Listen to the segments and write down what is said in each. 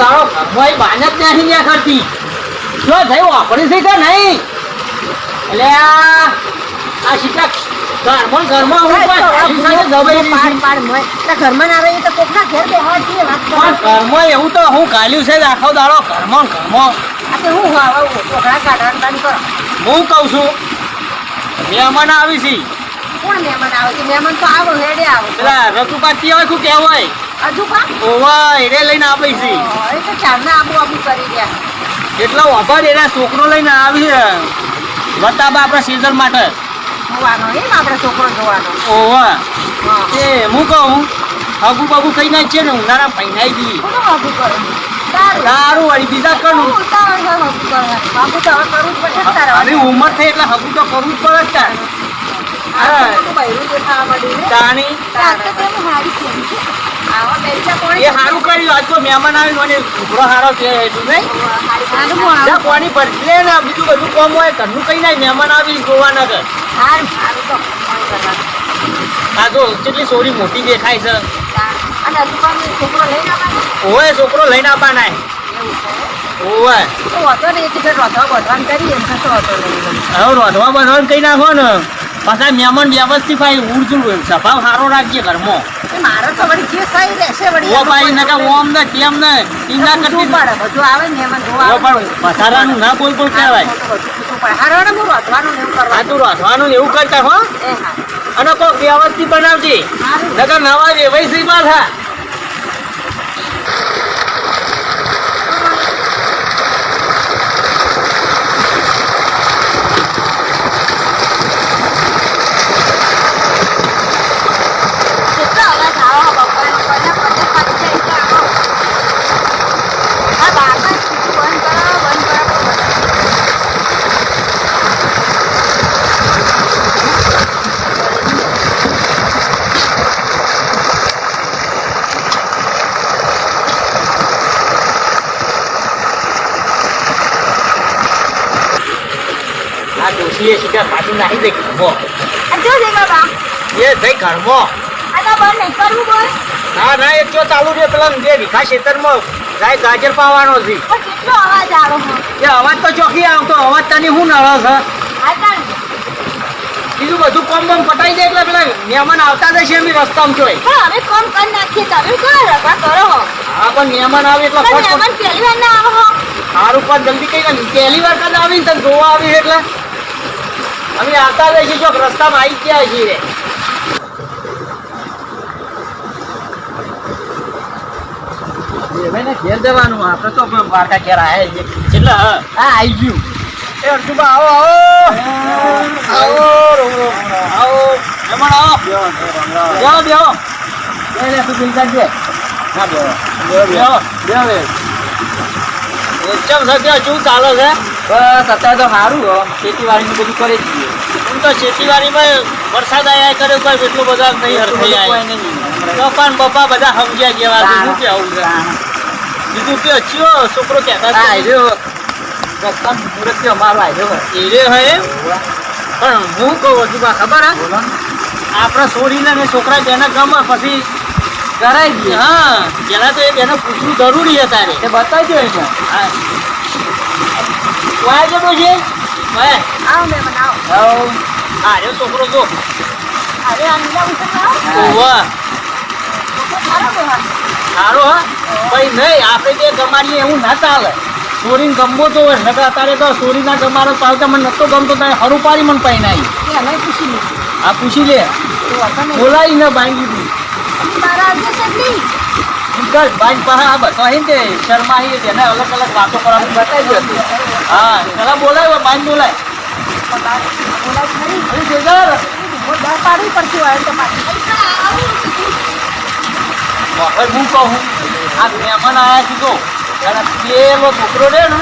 દાડો ઘરમાં બાન જ નથી ત્યાં કરતી. જો થયું? વાપરી છે કે નહીં? એટલે આ આ શીખા ઘરમાં ઘરમાં હું કોઈ ખાલી દબાઈ પાડ પાડ મોય ઘરમાં ના એ તો કોકના ઘેર બેહવા છીએ વાત ઘરમાં એવું તો હું કાલ્યું છે આખો દાડો ઘરમાં ઘરમાં. હું કોકડા કાઢવાનું બંધ કરો. હું કહું છું મહેમાન આવી છે. કોણ મહેમાન આવે છે? મહેમાન તો આવો હેડે આવો. પેલા રતુપાતી હોય શું કહેવાય? હજુ કા ઓવા એને લઈને આપી છે એ તો ચારના આબુ આબુ કરી રહ્યા એટલો વખત એના છોકરો લઈને આવી છે. બતાબા આપણા સીઝન માટે. જોવાનો એમ આપણે છોકરો જોવાનો. ઓવા એ હું કહું હગુ બગુ કઈ ના છે ને ઉનાળા દી કોનો આબુ કરો? વળી બીજા આબુ તો હવે કરવું જ પડશે ને ઉંમર થઈ એટલે હગુ તો કરવું જ પડે જ તાર. આ તો મોટું દેખાવા માંડ્યું તાણી. આવા એ સારું કર્યું. આજ તો મહેમાન આવ્યું મને છોકરો સારો છે એટલું નહીં? કોની લે ને બીજું બધું કોમ હોય ઘરનું કઈ નહીં. મહેમાન આવી તો આ જો કેટલી સોરી મોટી દેખાય છે. અને છોકરો લઈને આવવાના? હવે રોધવા બધવાનું કઈ નાખો ને. પાછા મહેમાન વ્યવસ્થિત ભાઈ ઉડજું સ્વભાવ સારો રાખજે ઘરમાં. મારો તો વળી જે સહી રહેશે વળી. ઓ ભાઈ ને ઓમ ને તેમ ને ઈ ના પૂછવું કરતી પડે? બધું આવે મહેમાન જોવા ઓ પણ વધારાનું ના બોલ બોલ કહેવાય. તો બધું પૂછવું પડે? હારો હારો હું રોધવાનું એવું આ તું રોધવાનું એવું કરતા હો. અને કોક વ્યવસ્થિત બનાવજે. નકર નવા વેવાઈ સી પાછા કેટલો અવાજ આવો બપોરનો પડે પડે પડે એટલે આવો આ બારમાં બંધ કરો બંધ કરો બંધ ડોશીએ સીધા પાછી નાખી દે ઘરમાં. જો દે બાબા. એ જઈ ઘરમાં. તો ના ના એક જો ચાલુ રે પેલા જે વિખા ખેતરમાં ગાય ગાજર પાવાનો છે. એ અવાજ તો ચોખી આવતો અવાજ તને શું નળો છે આ તાણ બીજું બધું કોમ બમ પટાઈ દે એટલે પેલા મહેમાન આવતા જશે એમ રસ્તામાં જોઈ. હવે કોમ કરી નાખીએ તમે ક્યાં રગા કરો હો. પણ મહેમાન આવે એટલે મહેમાન પહેલી વાર ના આવો સારું પણ જલ્દી કઈ ને પહેલી વાર કદ આવી તને જોવા આવી એટલે. અમે આવતા જઈશું જો રસ્તામાં આવી ગયા છીએ. એને ઘેર દેવાનું આપણે તો વાર્તા ઘેર આયા છીએ. એટલે હા. આવી ગયું. એ અર્જુબા આવો આવો. આવો આવો મહેમાન આવો. બેહો બેહો. બે. લે તું બિલકા છે ના બેહો. બેહો બેહો બેહો. એકદમ સત્ય શું ચાલે છે? બસ અત્યારે તો સારું હો. ખેતીવાડીનું બધું કરે છીએ એમ તો ખેતીવાડીમાં વરસાદ આવ્યા કર્યો કોઈ એટલું બધા નહીં હરખાઈ આવે તો પણ પપ્પા બધા સમજ્યા જેવા શું કેવું છે? બીજું કે ચિયો છોકરો કહેતા આવ્યો રસ્તામાં મુહૂર્ત અમારો આવ્યો એ રે હે પણ હું કહું હજુ ખબર હા? આપણા છોડીને ને છોકરા બેને ગમે પછી કરાવી દઈએ હા પેલા તો એ બેને પૂછવું જરૂરી છે તારે. એ બતાવજો હા. વાય છે? આવો આવો આવો. હા રે છોકરો જો. અરે ઓવા સારો હા. ભાઈ નહીં આપણે જે ગમાડીએ એવું ના ચાલે. ચોરીને ગમવો તો હોય. નકર અત્યારે તો ચોરીના ગમાડો પાવતા મને નતો ગમતો તારે હરું પાડી મને પાઈ નાઈ અમે પૂછી લે આ પૂછી લે. બોલાવી ને બાંધી દીધી મારા આજે કેટલી નિકળ બાઈક પાસે આ બધા અહીં તે શર્મા અહીં તેને અલગ અલગ વાતો કરવાનું બતાવી હતી. હા પેલા બોલાય બાઈક બોલાય. પાડવી પડશે હોય તો હવે હું કહું આ મહેમાન આવ્યા છે તો ત્યારે પેલો છોકરો રે ને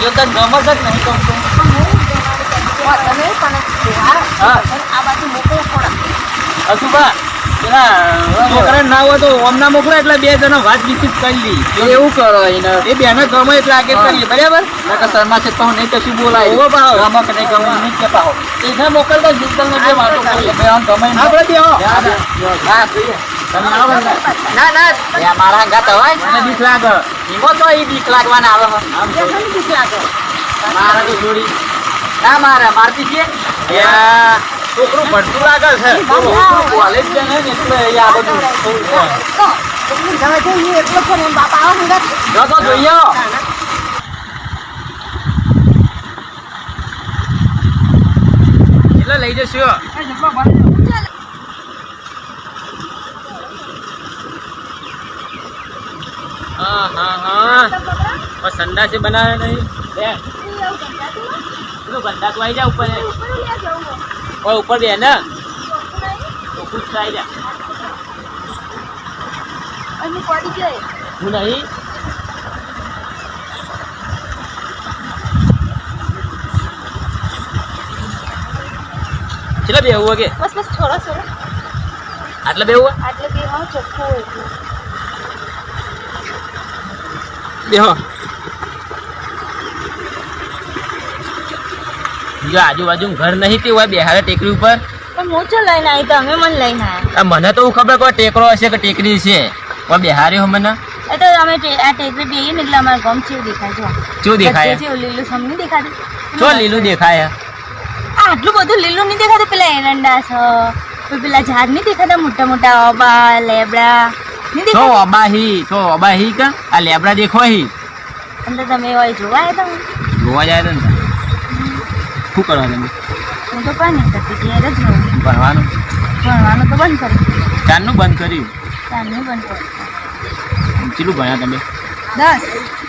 એ તને જ નહીં કહું વાંધો નહીં પણ હા. આ બાજુ મોકલો થોડા હજુ પેલા છોકરા ના હોય તો ઓમના મોકલો એટલે બે જણા વાત વિકસિત કરી લી. એવું કરો એને. એ બેને ગમે એટલે કરીએ બરાબર? નકર શર્મા છે તો નહીં કશું બોલાય. એવો ભાવ ગમે કે નહીં ગમે નહીં કે પાહો એને મોકલતા જીતલ ને જે વાતો કરીએ ગમે આપણે બે તમે ના ના. મારા હંગાત હોય. બીક લાગે. એવો તો બીક લાગવાના આવે. આમ એ બીક લાગે. મારા તો જોડી. ના મારા મારતી છે? યા, છોકરું ભરતું લાગે છે. કોલેજ છે ને એટલે આ બધું તો, જોઈએ. એટલો લઈ જશું. હા હા હા સંડાસી બનાવે નહીં. બે. એ આવું ગંધાતું હોય. પેલું ગંદા તો આવી જાય ઉપર. એ ઉપર ઉપર બે ને ખુશ થઈ જા અને પડી જાય. હું નહીં? કેટલા બે આવું કે બસ બસ છોડો છોડો. આટલા બે આવું આટલે બે હા ચોખ્ખું બે એટલે. જો આજુબાજુ ઘર નહીં તે હોય બેહારે ટેકરી ઉપર. પણ હું ચો લઈને આવી? તો અમે મને લઈને આવ્યા. મને તો ખબર કોઈ ટેકરો હશે કે ટેકરી છે. કોઈ બેહાર્યો મને? એ તો અમે આ ટેકરી બેહીએ ને એટલે અમારે ગમ ચેવું દેખાય છે ચેવું દેખાય? છે લીલું સમ નહીં દેખાતું? શું લીલું દેખાય? આ આટલું બધું લીલું નહીં દેખાતું? પેલા એરંડા છે પેલા ઝાડ નહીં દેખાતા? મોટા મોટા અબા લેબડા તો છો અબાહી તો અબાહી કા? આ લેબડા દેખો હી. અંદર તમે હોય જોવા આવ્યા જોવા જાય ને. શું કરવા તમે હું તો પણ નહીં કરતી ઘેર જ રહું ભણવાનું? ભણવાનું તો બંધ કર્યું. દીધું બંધ કર્યું? ચાલનું બંધ કર્યું. કેટલું ભણ્યા તમે? દસ.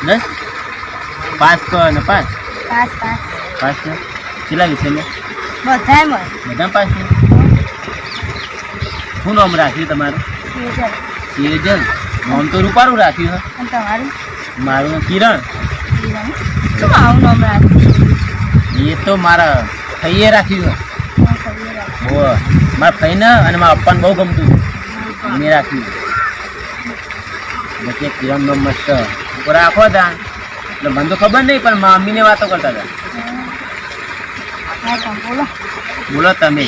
દસ? પાસ કર ને પાસ? Pass pass. પાસ ને? કેટલા વિષયમાં બધાય બધા પાસ ને? શું નામ રાખ્યું તમારું. સિરજન નામ તો રૂપારું રાખ્યું તમારું? મારું કિરણ. શું આવું નામ રાખ્યું? એ તો મારા ફઈએ રાખ્યું હે મારા ફઈને અને મારા પપ્પાને બહુ ગમતું મેં રાખ્યું એટલે કિરણ નામ મસ્ત. ઉપર આખો હતા એટલે મને તો ખબર નહીં પણ મમ્મીને વાતો કરતા હતા. બોલો. તમે.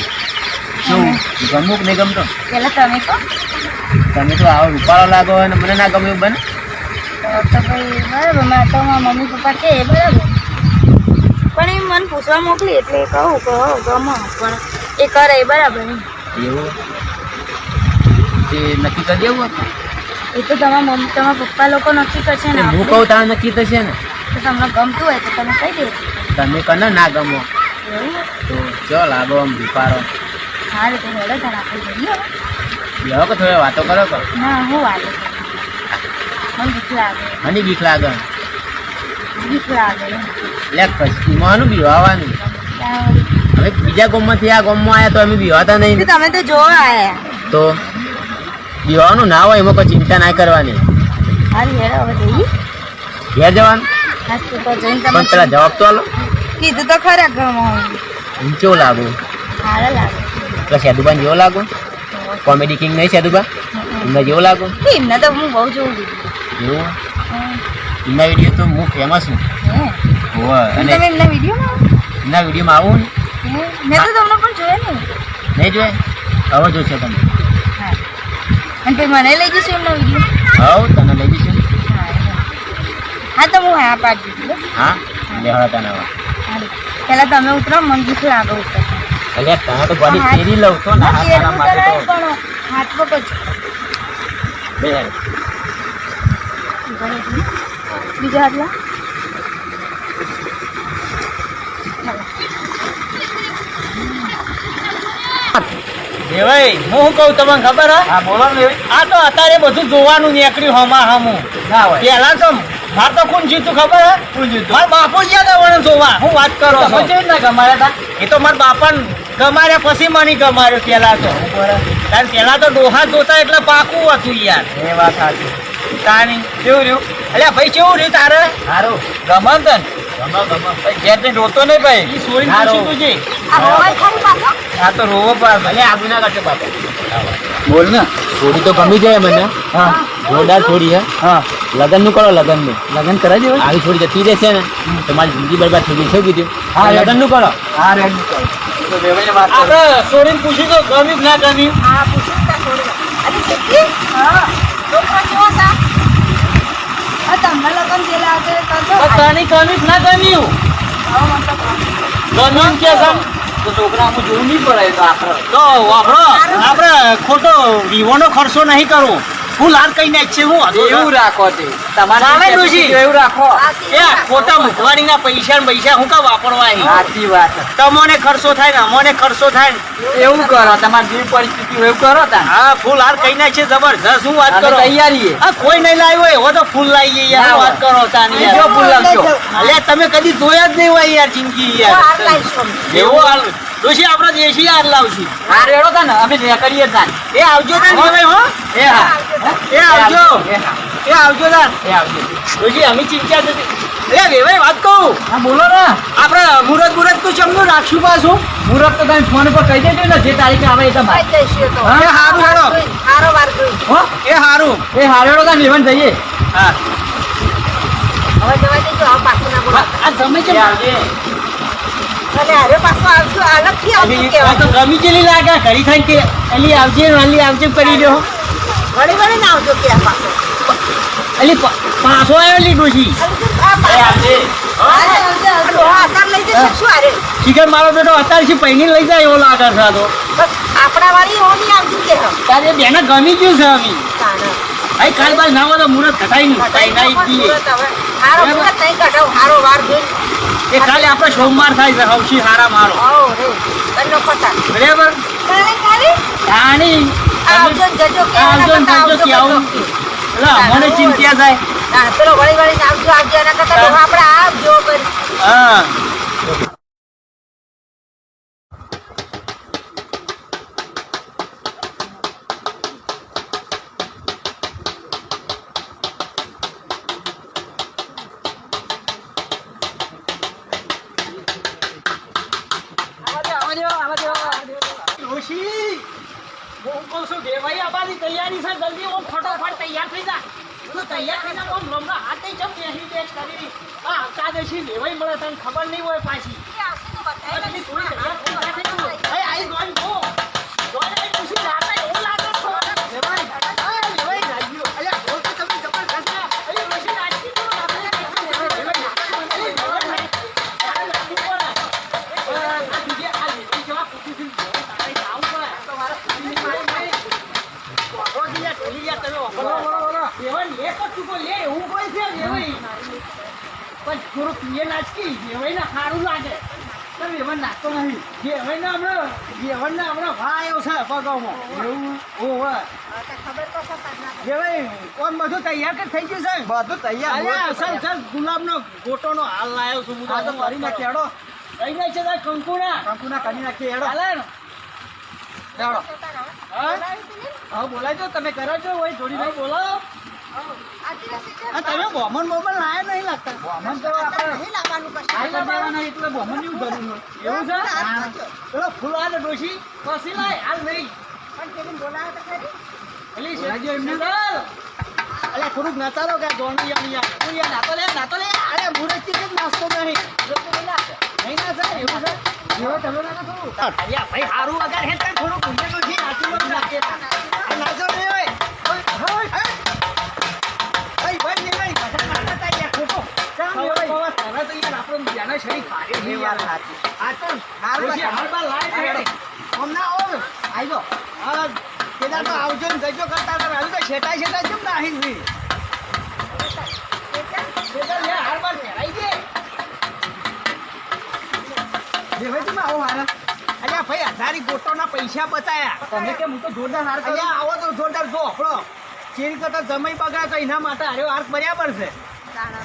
શું ગમવું કે નહીં ગમતો? પેલા તમે કહો. તમે તો આવો રૂપાળો લાગો અને મને ના ગમ્યું બને. તો ભાઈ બરાબર તો મમ્મી પપ્પા કે બરાબર. પણ એ મને પૂછવા મોકલી એટલે કહું કહો ગમો. પણ એ કરે એ બરાબર એવું? તે નક્કી કરી દેવું હતું એ તો તમારા મમ્મી તમારા પપ્પા લોકો નક્કી કરશે ને હું. કહું તારે નક્કી થશે ને? તો તમને ગમતું હોય તો તમે કહી દેજો. તમે કને ના ગમો. તો ચો લાગો આમ ભીપારો. હા તો હેડો તાર આપણે જઈએ. બેહો કે થોડી વાતો કરો કે? ના હું વાલે મને બીક લાગે. મને બીક લાગે. બીક લાગે એમ. લે પછી માનું બીવાવાનું. હવે બીજા ગામમાંથી આ ગોમમાં આવ્યા તો અમે બીવાતા નહીં. તમે તો જોવા આવ્યા તો બીવાનું ના હોય એમાં કોઈ ચિંતા ના કરવાની. ઘેર જવાનું? પણ પેલા જવાબ તો આલો. કીધું તો ખરા ઘરમાં કેવું લાગુ? સારા લાગે. પેલા સેદુબાન જેવો લાગુ? કોમેડી કિંગ નહીં સેદુબા એમના જેવો લાગુ? એમને તો હું બહુ જોઉં છું. એવું? એમના વીડિયો તો હું ફેમસ છું અને તમે એમના વિડીયોમાં એમના વિડીયોમાં આવું ને? મેં તો તમને પણ જોયા ને નહીં જોયે? હવે જોશે તમે. હા. અને પછી મને લઈ જશો એમના વીડિયો? હવ તને લઈ જઈશું હા તો હું હા પાડી દીધી હા? તને હવે. પહેલા તમે ઉતરો મને ઉતર. એટલે તને તો હા. ફેરી લઉં તો ના તારા માટે તો. હાથ પકડ. બે બીજા હાથ લા ભાઈ હું શું કહું તમને ખબર હા? બોલો ને આ તો અત્યારે બધું જોવાનું નીકળ્યું હમા હમું. ના હોય. પેલા તો માર તો કોણ જીતું ખબર હે? કોણ જીતું? મારા બાપુ ગયા હતા જોવા. હું વાત કરો તમે કેવી રીતના ગમાડ્યા હતા એ તો મારા બાપા ગમાર્યા પછી મને ગમાર્યો પેલા તો. તાર પેલા તો ડોહા જોતા એટલે પાકું હતું યાર. એ વાત સાચી. તાણી. કેવું રહ્યું? અલ્યા ભાઈ કેવું રહ્યું તારે? સારું ગમન તન? ઘેર રોતો નહીં ભાઈ. સોરી તુજે આ તો રોવો પાસ ભલે આગુ ના કરશે બાપા બોલ ને. થોડી તો ગમી જાય મને. હા. જોરદાર થોડી હે. હા. લગનનું કરો લગનનું લગન કરાવી દેવાય? આવી થોડી જતી રહેશે ને. તમારી જિંદગી બરબાદ થઈ ગઈ છે કીધું હા, લગનનું કરો. હા રે આપણે સોરીને પૂછી તો ગમી ના ગમી? હા પૂછી ને હા છોકરો કેવો છે આ તમને લગન જેલા છે કરજો તને ના ગમ્યું ગમ્યું. કે તો છોકરામાં જોવું નહીં પડે તો આખરે. તો વાપરો આપણે ખોટો વિવોનો ખર્ચો નહીં કરવો ફૂલ હાર કઈ નાખ છે હું એવું રાખો તે. તમારે જે એવું રાખો. એ ખોટા મુખવાડીના પૈસા ને પૈસા હું કા વાપરવા? સાચી વાત. તમને ખર્ચો થાય ને અમને ખર્ચો થાય ને. એવું કરો તમારી જે પરિસ્થિતિ હોય એવું કરો તા હા ફૂલ હાર કઈ નાખ છે જબરજસ્ત. હું વાત કરો? તૈયારી આ કોઈ નહીં લાવ્યો હોય એવો તો ફૂલ લાવીએ યાર. ના વાત કરો તા જો યાર ફૂલ લાવશો. અલ્યા તમે કદી જોયા જ નહીં હોય યાર જિંદગી યાર. એવો હાલ ડોશી આપણે દેશી હાર લાવશું. હા રેડો તા ને અમે જે કરીએ તા એ આવજો તાન ભાઈ હો. એ હા. એ આવજો. એ હા. એ આવજો તા એ આવજો. ડોશી અમે ચિંતા નથી. એ વેવાઈ વાત કહું. હા બોલો ને. આપણે મુરત મુરત તો ચમનું રાખશું પાછું. મુહૂર્ત તો તમે ફોન પર કહી દેજો ને જે તારીખે આવે એ તમારે. ભાઈ જઈશું તો. હા, હારું, હાલો. હારો વાર. હો? એ હારું. એ હારેડો તા લેવન જઈએ. હા. હવે જવા દેજો, આ પાછું ના બોલાવો. આ તમે એ આવજે. અને હારે પાછું આવજો, અલગથી આવજો તો. ગમી ચેલી લાગે ઘડી ખાઈ કે અલી આવજે અલી આવજે કરી લ્યો વળી વળી ના આવજો કે પાછો. અલી પાછો આવ્યો ડોશી. અત્યારે? શિખર મારો બેટો અત્યારથી પૈણી લઈ જાય એવો લાગે છે તો. આપણા વાળી એવો નહીં આવજો કે તારે બેને ગમી ગયું છે અમી. ભાઈ કાલ બાર ના હોય તો મુરત ઘટાઈ નહીં. મુહૂર્ત. હારો મુહૂર્ત નહીં કાઢો, હારો વાર જોઈ. એ કાલે આપણે સોમવાર થાય છે હવશી હારા મારો. બરાબર? આવજો જજો કે આવજો કે. એટલે મને ચિંતા થાય. પેલો વળી વળી આવજો આવજો એના કરતાં આપણે આવજો કરી. હા ડોશી, હું કહું છું, દેવાઈ આવવાની તૈયારી છે જલ્દી ઓમ ફટોફટ તૈયાર થઈ જા તૈયાર થઈ જા ઓમ હમણાં હાથે બેસ કરી. આ એકાદશી લેવાય મળે તને ખબર નહીં હોય પાછી. પણ થોડું પીએ નાચકી જેવાઈને સારું લાગે. પણ જેવણ નાચતો નહીં. જેવાઈને હમણાં જેવણને હમણાં છે પગામાં એવું ઓવે જેવાઈ કોણ બધું તૈયાર કે થઈ ગયું છે? બધું તૈયાર સર સર ગુલાબનો ગોટોનો હાલ લાવ્યો છું હું તો. કરી નાખી હેડો. કઈ નાખ છે કંકુના. કંકુના કરી નાખી હેડો. હાલે હા? બોલાય તો તમે કરો છો હોય જોડી વાર બોલો આ તમે બોમન બોમન લાયા નહીં લાગતા? બોમન તો આપણે હાલ દેવાના એટલે બોમનની જરૂર એવું છે? ચલો ફૂલ ડોશી પછી લાય હાલ નહીં. એલી બોલાવજો એમને. ચાલ. અલ્યા થોડુંક નાચાલો કે જોણી યાર યાર. તું યાર નાતો લે નાતો લે. અરે મુરતથી નાસ્તો નહીં નહીં ના થાય એવું છે? જેવો તમે ના નાખો. અલ્યા ભાઈ સારું અગર હે ઊંધે તો નાચી નાચે નાચો ને. જાના શરીર ભારે છે યાર આ તો હારું હાલ બાર લાય ને હેડે. આમ ના આવો આઈ જો હા કેદાર તો આવજો ને જજો કરતા હતા. હવે તો શેટાઈ શેટાઈ કેમ ના આઈ કેદાર લે હાર બાર ફેરાઈ દે. જેવાય તમે આવો હારા. અલ્યા ભાઈ હજારી ગોટોના પૈસા બતાયા તમે કેમ હું તો જોરદાર હાર. આવો તો જોરદાર જો આપણો ચેરી કરતા જમાઈ બગાડ તો એના માટે હાર્યો હાર બરાબર છે.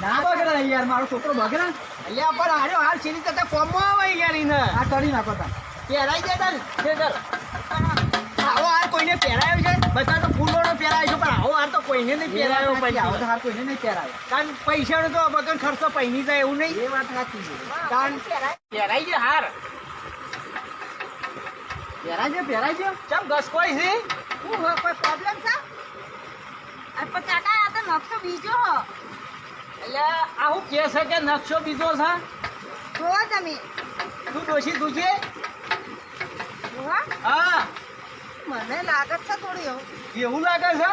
ના બગડે યાર મારો છોકરો બગડે અલ્યા પણ હાર્યો હાર ચેરી કરતા કોમમાં આવે યાર એને આ કરી નાખો તમે. પહેરાઈ દે તને આવો હાર કોઈને પહેરાયો છે? બધા તો ફૂલોનો પહેરાય છે પણ આવો હાર તો કોઈને નહીં પહેરાયો આવો હાર કોઈને નહીં પહેરાય. કારણ પૈસાનો તો વગર ખર્ચો પૈની જાય એવું નહીં. એ વાત સાચી છે. કારણ પહેરાઈ છે હાર. પહેરાય છે પહેરાય છે ચમ ઘસકોઈ છે? શું કોઈ પ્રોબ્લેમ છે? કાકા આ તો નકશો બીજો એટલે આવું કે છે કે નકશો બીજો છે. જોવો તમે. તું ડોશી જુઓ. હા. મને લાગે છે થોડી એવું. એવું લાગે છે?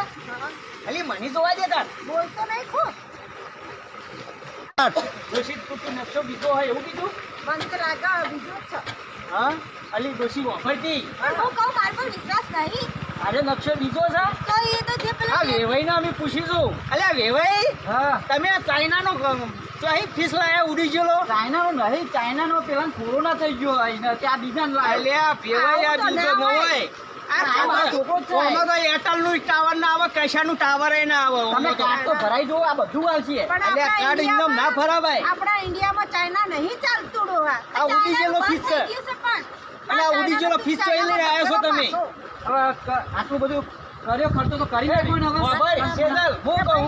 ખાલી મને જોવા દે તાર. બોલતો નહીં ખો. ડોશી તું તું નકશો બીજો હોય એવું કીધું? મને તો લાગે બીજું જ છે. હા? અલી ડોશી વાપરતી હું કહું મારા પર વિશ્વાસ નહીં. અરે નકશો બીજો છે તો એ તો જે આ વેવાઈ અમે પૂછીશું અલ્યા વેવાઈ હા તમે આ ચાઇનાનો અહીં ફીસ લાયા ઉડી ગયેલો ચાઇનાનો નહીં ચાઇનાનો પેલા કોરોના થઈ ગયો અહીં ત્યાં બીજા અલ્યા વેવાઈ આ બીજો ન હોય. હોય આ આ ખબર. છોકરો જ છે. ઓમાં તો એરટેલનું ટાવર ના આવે કશાનું ટાવર ના આવે તમે તો. કાર્ડ તો આ બધું આવશે પણ અલ્યા આપણા કાર્ડ એકદમ ના ઇન્ડિયામાં- ફરાવાય ઇન્ડિયામાં ચાઇના નહીં ચાલતું આ ઉડી ગયેલો ફીસ છે. બંધ થઈ ગયું છે પણ અને ઉડી ગયેલો ફીસ ચોરી લઈને આવ્યો છો તમે. હવે આટલું બધું કર્યો ખર્ચો તો કરી નાખ્યો. ને હવે સેજલ, હું કહું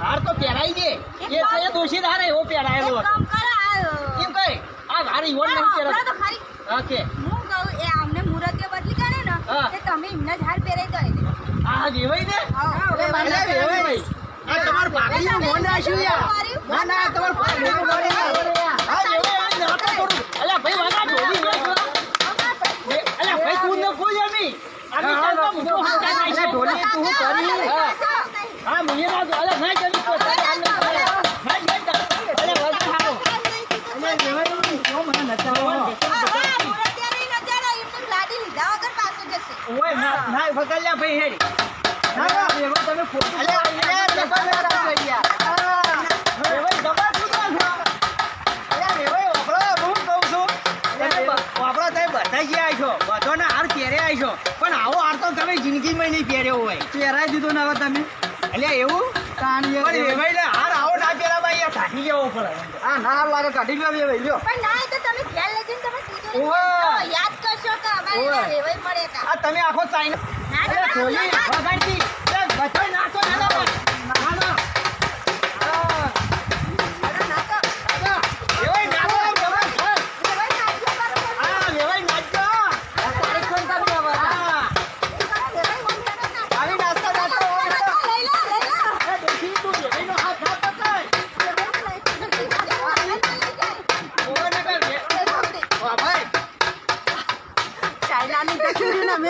હાર તો પહેરાઈ દે. એ તો દોષિત હાર એવો પહેરાયેલો કામ કરો, આ, હાર ઈવોન નહીં પહેરાય તો ખરી. ઓકે હું કહું એ આમને મુરતીઓ બદલી કરે ને કે તમે એમને જ હાર પહેરાઈ દો એને. આ વેવાઈ ને? હા, મારે. વેવાઈ આ તમાર પાઘડીનું મોં નાખ્યું યાર. ના ના તમાર પાઘડીનું મોં નાખ્યું. હા વેવાઈ ના તો કરું અલ્યા ભાઈ વાગા ઢોલી વેચવા વે- અલ્યા ભાઈ તું ન કોઈ એમી આની હા, ચાલતો હા, મોટો હંકા અલ્યા નાખ્યો. ઢોલી તું હું કરી હા. મુએ ના જો ના જમી તો તારે આમ નહીં કરે. ના જઈ તા. અલ્યા વળતા હારો. અલ્યા વેવાઈ કેવો મને નચાવો ઓય ના ના વગલ્યા ભાઈ હેડી ના ના વેવાઈ તમે ખોટું અલ્યા, અલ્યા, જબર કરાવશો યાર. વેવાઈ દબા કૂદવા છો. અલ્યા વેવાઈ વાપરો હું કહું છું તમે બ- વાપરો તમે બધા ગયા છો બધાના હાર પહેર્યા છો પણ આવો હાર તો તમે જિંદગીમાં નહીં પહેર્યો હોય પહેરાઈ દીધો ને હવે તમે અલ્યા એવું તાણીએ પણ વેવાઈને હાર આવો ના પહેરાવા અહીંયા કાઢી જવો પડે આ ના હાલ લાગે કાઢી લો વેવાઈ લ્યો ઓવે. યાદ કરશો કે અમારે. ના વેવાઈ મળે આ તમે આખો ચાઇના ના, ના, અલ્યા ના, ઢોલી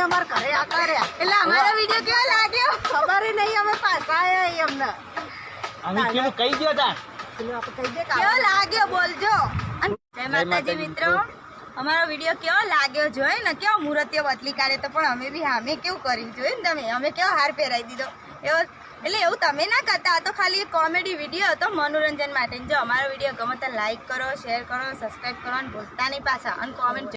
અમારા ઘરે આ રહ્યા. એટલે અમારો વીડિયો કેવો લાગ્યો? ખબર નહીં અમે પાછા આવ્યા એમને અમે કેવું કહી દ્યો તાર. કેવો લાગ્યો? બોલજો. જય માતાજી મિત્રો. અમારો વીડિયો કેવો લાગ્યો? જોઈ ને? કેવો મૂર્તિઓ બદલી કાઢે તો પણ અમે બી અમે કેવું કર્યું? જોયું ને તમે? અમે કેવો હાર પહેરાવી દીધો? એવો એટલે એવું તમે ના કરતા આ તો ખાલી કોમેડી વીડિયો હતો મનોરંજન માટે જો અમારો વીડિયો ગમે તો લાઈક કરો શેર કરો સબસ્ક્રાઈબ કરો અને ભૂલતા નહીં પાછા. અને કોમેન્ટ